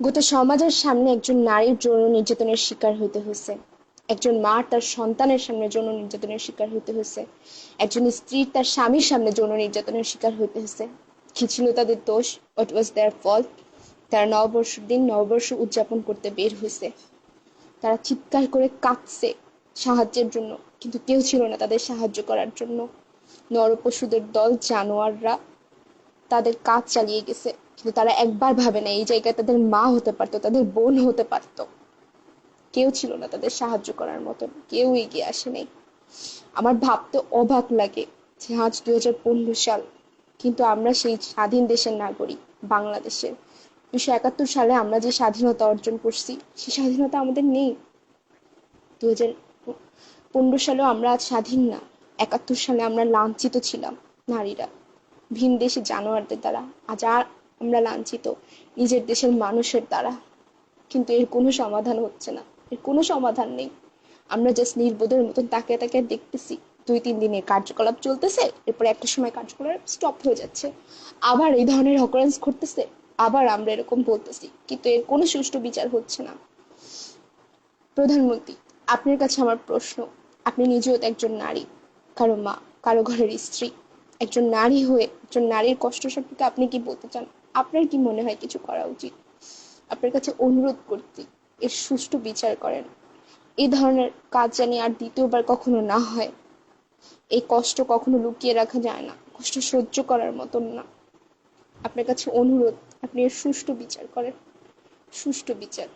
গোটা সমাজের সামনে একজন নারীর যৌন নির্যাতনের শিকার হইতে হয়েছে একজন মা তার সন্তানের সামনে যৌন নির্যাতনের শিকার হইতে হয়েছে একজন স্ত্রীর তার স্বামীর সামনে যৌন নির্যাতনের শিকার হইতে হয়েছে কি ছিল তাদের দোষ? হোয়াট ওয়াজ দেয়ার ফল্ট তারা নববর্ষের দিন নববর্ষ উদযাপন করতে বের হয়েছে তারা চিৎকার করে কাঁদছে সাহায্যের জন্য, কিন্তু কেউ ছিল না তাদের সাহায্য করার জন্য। নরপশুদের দল, জানোয়াররা তাদের কাজ চালিয়ে গেছে। কিন্তু তারা একবার ভাবে না, এই জায়গায় তাদের মা হতে পারতো, তাদের বোন হতে পারতো। কেউ ছিল না তাদের সাহায্য করার মতন, কেউ এগিয়ে আসে নাই। আমার ভাবতে অবাক লাগে যে আজ দুই হাজার পনেরো সাল, কিন্তু আমরা সেই স্বাধীন দেশের নাগরিক, বাংলাদেশের। উনিশশো একাত্তর সালে আমরা যে স্বাধীনতা অর্জন করছি সেই স্বাধীনতা আমাদের নেই। দু হাজার পনেরো সালেও আমরা আজ স্বাধীন না, একাত্তর সালে আমরা লাঞ্ছিত ছিলাম নারীরা, ভিন দেশে জানোয়ারদের দ্বারা। আজ আর আমরা লাঞ্ছিত। নিজের দেশের মানুষের দ্বারা। কিন্তু এর কোনো সমাধান হচ্ছে না। এর কোনো সমাধান নেই। আমরা জাস্ট নির্বোধের মতন তাকিয়ে তাকিয়ে দেখতেছি। দুই, তিন দিনে কার্যকলাপ চলতেছে। এরপরে একটা সময় কার্যকলাপ স্টপ হয়ে যাচ্ছে। আবার এই ধরনের অকারেন্স ঘটতেছে। আবার আমরা এরকম বলতেছি। কিন্তু এর কোনো সুষ্ঠু বিচার হচ্ছে না। প্রধানমন্ত্রী, আপনার কাছে আমার প্রশ্ন। আপনি নিজেও একজন নারী। কারও মা, কারও ঘরের স্ত্রী। একজন নারী হয়ে, একজন নারীর কষ্ট সম্পর্কে আপনি কি বলতে চান? আপনার কি মনে হয় কিছু করা উচিত? আপনার কাছে অনুরোধ করতে, এর সুষ্ঠু বিচার করেন। এই ধরনের কাজ জানি আর দ্বিতীয়বার কখনো না হয়। এই কষ্ট কখনো লুকিয়ে রাখা যায় না, কষ্ট সহ্য করার মতন না। আপনার কাছে অনুরোধ, আপনি এর সুষ্ঠু বিচার করেন। সুষ্ঠু বিচার।